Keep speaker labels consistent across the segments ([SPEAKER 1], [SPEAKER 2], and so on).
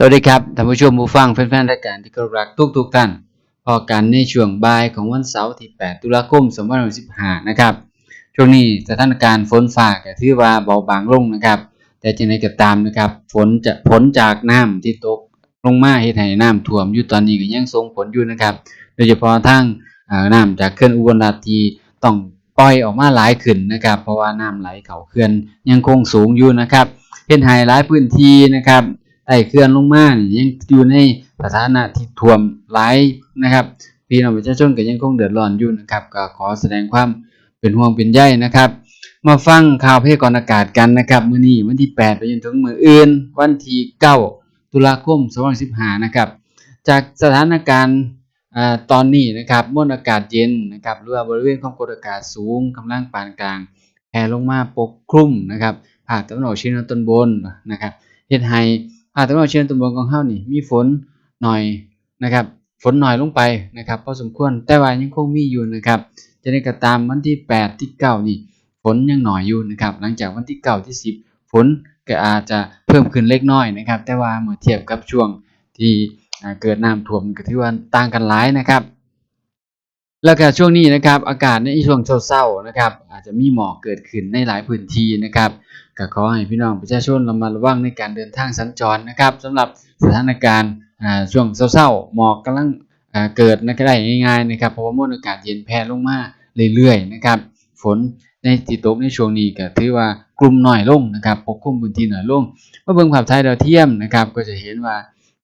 [SPEAKER 1] สวัสดีครับท่านผู้ชมผู้ฟังแฟนๆรายการที่เคารพรักทุกๆท่านพอกันในช่วงบ่ายของวันเสาร์ที่ 8 ตุลาคม 2565 นะครับ ช่วงนี้สถานการณ์ฝนฟ้าก็ถือว่าเบาบางลงนะครับ แต่จังไดก็ตามนะครับ ฝนจะผลจากน้ำที่ตกลงมาเฮ็ดให้น้ำท่วมอยู่ตอนนี้ก็ยังส่งผลอยู่นะครับ โดยเฉพาะทางน้ำจากเขื่อนอุบลราชทีต้องปล่อยออกมาหลายขึ้นนะครับ เพราะว่าน้ำไหลเข้าเขื่อนยังคงสูงอยู่นะครับเฮ็ดให้หลายพื้นที่นะครับ ใต้เขื่อนลงมานี่ยังอยู่ในสถานะที่ท่วมหลายนะครับพี่น้องประชาชนก็ยังคงเดือดร้อนอยู่นะครับ ก็ขอแสดงความเป็นห่วงเป็นใยนะครับ มาฟังข่าวพยากรณ์อากาศกันนะครับมื้อนี้วันที่ 8 ไปจนถึงมื้ออื่น วันที่9ตุลาคม2015นะครับ จากสถานการณ์ตอนนี้นะครับมวลอากาศเย็นนะครับหรือว่าบริเวณความกดอากาศสูงกำลังปานกลางแผ่ลงมาปกคลุมนะครับภาคตะวันออกเฉียงเหนือตอนบนนะครับเฮ็ดให้ ภาคตะวันออกเฉียงเหนือตอนบนของเฮานี่ มีฝนหน่อยนะครับ ฝนหน่อยลงไปนะครับพอสมควรแต่ว่ายังคงมีอยู่นะครับจะได้ก็ตามวันที่ 8 ที่9นี่ฝนยังหน่อยอยู่นะครับ หลังจากวันที่9ที่ 10 ฝนก็อาจจะเพิ่มขึ้นเล็กน้อยนะครับ แต่ว่าเมื่อเทียบกับช่วงที่เกิดน้ำท่วมก็ถือว่าต่างกันหลายนะครับ แล้วก็ช่วงนี้นะครับ อากาศในช่วงเช้าๆนะครับ อาจจะมีหมอกเกิดขึ้นในหลายพื้นที่นะครับ ก็ขอให้พี่น้องประชาชนระมัดระวังในการเดินทางสัญจรนะครับสำหรับสถานการณ์ช่วงเช้าๆหมอกกำลังเกิดนะก็ได้ง่ายๆนะครับเพราะว่ามวลอากาศเย็นแผ่ลงมาเรื่อยๆนะครับ ฝนในที่ตกในช่วงนี้ก็ถือว่ากลุ่มหน้อยลงนะครับปกคลุมพื้นที่หน้อยลงเมื่อเบิ่งภาพถ่ายดาวเทียมนะครับ ก็จะเห็นว่า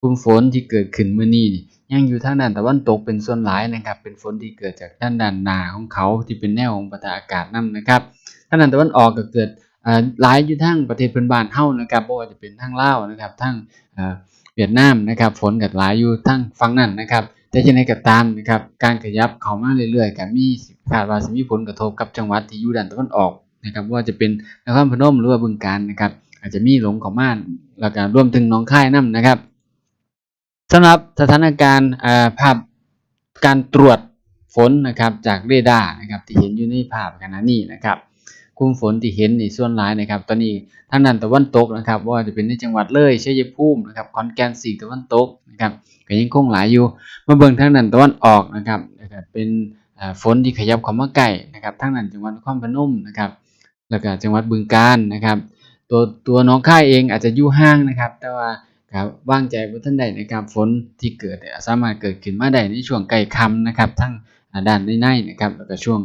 [SPEAKER 1] กลุ่มฝนที่เกิดขึ้นเมื้อนี้ยังอยู่ทางด้านตะวันตกเป็นส่วนหลายนะครับ เป็นฝนที่เกิดจากด้านด้านหนาของเขาที่เป็นแนวของปะทะอากาศนํนนะครับทางด้านตะวันออกก็เกิด หลายอยู่ทางประเทศเพื่อนบ้านเฮานะครับบ่ว่าจะเป็นทางลาวนะครับทางเวียดนามนะครับฝนก็หลายอยู่ทางฝั่งนั้นนะครับแต่จังไดก็ตามนะครับการขยับเข้ามาเรื่อยๆก็มีคาดว่าสิมีผลกระทบกับจังหวัดที่อยู่ด้านตะวันออกนะครับว่าจะเป็นนครพนมหรือว่าบึงกาฬนะครับ อาจจะมีหลงเข้ามาแล้วก็รวมถึงหนองคายนํนะครับสำหรับสถานการณ์ภาพการตรวจฝนนะครับจากเรดาร์นะครับที่เห็นอยู่ในภาพขณะนี้นะครับ กลุ่มฝนที่เห็นนี่ส่วนหลายนะครับ ตอนนี้ทางด้านตะวันตกนะครับ ว่าจะเป็นในจังหวัดเลยชัยภูมินะครับขอนแก่นสีตะวันตกนะครับก็ยังคงหลายอยู่มาเบิ่งทางด้านตะวันออกนะครับเป็นฝนที่ขยับเข้ามาใกล้นะครับทางด้านจังหวัดนครพนมนะครับ แล้วก็จังหวัดบึงกาฬนะครับ ตัวตัวน้องค่ายเองอาจจะอยู่ห่างนะครับ แต่ว่าก็วางใจบ่ทันได้นะครับฝนที่เกิดสามารถเกิดขึ้นมาได้ในช่วงใกล้ค่ำนะครับ ทั้งด้านในๆนะครับแล้วก็ช่วง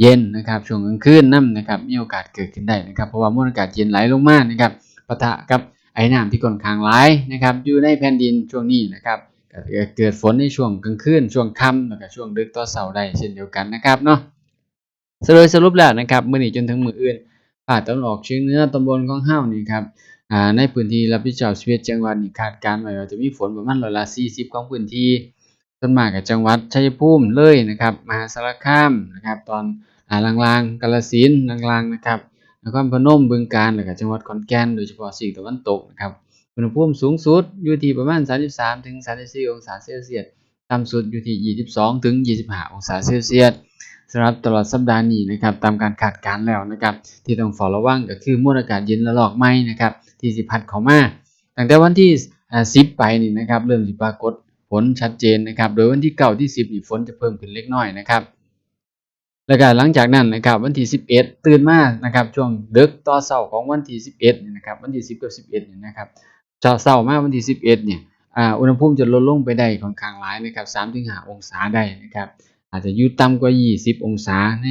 [SPEAKER 1] เย็นนะครับช่วงกลางคืนนํนะครับมีโอกาสเกิดขึ้นได้นะครับเพราะว่ามวลอากาศเย็นไหลลงมานะครับปะทะกับไอ้น้ำที่ค่อนข้างหลายนะครับอยู่ในแผ่นดินช่วงนี้นะครับเกิดฝนในช่วงกลางคืนช่วงค่ำแล้วก็ช่วงดึกต่อเช้าได้เช่นเดียวกันนะครับเนาะสรุปสรุปแล้วนะครับมื้อนี้จนถึงมื้ออื่นภาคตะวันออกเฉียงเหนือตอนบนของเฮานี่ครับในพื้นที่รับผิดชอบ11จังหวัดนี่คาดการณ์ไว้ว่าจะมีฝนประมาณร้อยละ40 ของพื้นที่ ส่วนมากก็จังหวัดชัยภูมิเลยนะครับมหาสารคามนะครับ ตอนอ่าล่างกาฬสินลางๆนะครับนครพนมบึงกาฬแล้วก็จังหวัดขอนแก่นโดยเฉพาะซีตะวันตกนะครับอุณหภูมิสูงสุดอยู่ที่ประมาณ 33ถึง34 องศาเซลเซียสต่ำสุดอยู่ที่ 22ถึง25 องศาเซลเซียสสำหรับตลอดสัปดาห์นี้นะครับตามการคาดการณ์แล้วนะครับ ที่ต้องเฝ้าระวังก็คือมวลอากาศเย็นระลอกใหม่นะครับที่สิพัดเข้ามาตั้งแต่วันที่ 10 ไปนี่นะครับเริ่มสิปรากฏ ฝนชัดเจนนะครับ โดยวันที่9ที่10นี่ฝนจะเพิ่มขึ้นเล็กน้อยนะครับแล้วก็หลังจากนั้นนะครับวันที่ 11 ตื่นมานะครับช่วงดึกต่อเช้าของวันที่ 11นี่นะครับวันที่ 10 กับ 11นี่นะครับเช้าเช้ามาวันที่ 11เนี่ยอุณหภูมิจะลดลงไปได้ค่อนข้างหลายนะครับ3-5องศาได้นะครับอาจจะอยู่ต่ำกว่า 20 องศาใน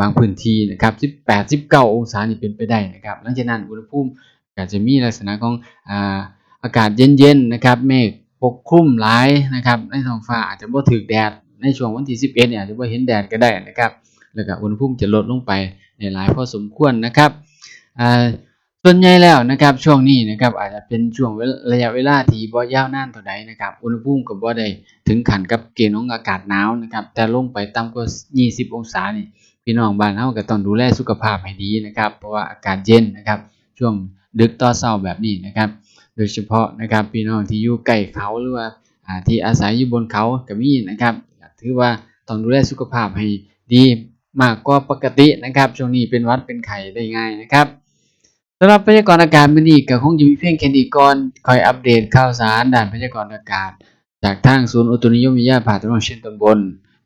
[SPEAKER 1] บางพื้นที่นะครับ18 19 องศานี่เป็นไปได้นะครับหลังจากนั้นอุณหภูมิก็จจะมีลักษณะของอากาศเย็นๆนะครับเมฆ ปกคลุมหลายนะครับ ในท้องฟ้าอาจจะบ่ถึกแดดในช่วงวันที่ 11เนี่ยอาจจะบ่เห็นแดดก็ได้นะครับแล้วก็อุณหภูมิจะลดลงไปในหลายพอสมควรนะครับส่วนใหญ่แล้วนะครับช่วงนี้นะครับอาจจะเป็นช่วงระยะเวลาที่บ่ยาวนานเท่าใดนะครับอุณหภูมิก็บ่ได้ถึงขันกับเกณฑ์ของอากาศหนาวนะครับแต่ลงไปต่ำกว่า 20 องศานี่พี่น้องบ้านเฮาก็ต้องดูแลสุขภาพให้ดีนะครับ เพราะว่าอากาศเย็นนะครับ ช่วงดึกต่อเช้าแบบนี้นะครับ โดยเฉพาะนะครับพี่น้องที่อยู่ใกล้เขาหรือว่าที่อาศัยอยู่บนเขาก็มีนะครับถือว่าต้องดูแลสุขภาพให้ดีมากกว่าปกตินะครับช่วงนี้เป็นวัดเป็นไข้ได้ง่ายนะครับสำหรับพยากรณ์อากาศมื้อนี้ก็คงจะมีเพียงแค่นี้ก่อนคอยอัปเดตข่าวสารด้านพยากรณ์อากาศ จากทางศูนย์อุตุนิยมวิทยาภาคตะวันออกเฉียงตอนบน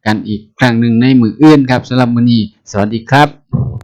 [SPEAKER 1] กันอีกครั้งหนึ่งในมืออื่นครับสำหรับมื้อนี้สวัสดีครับ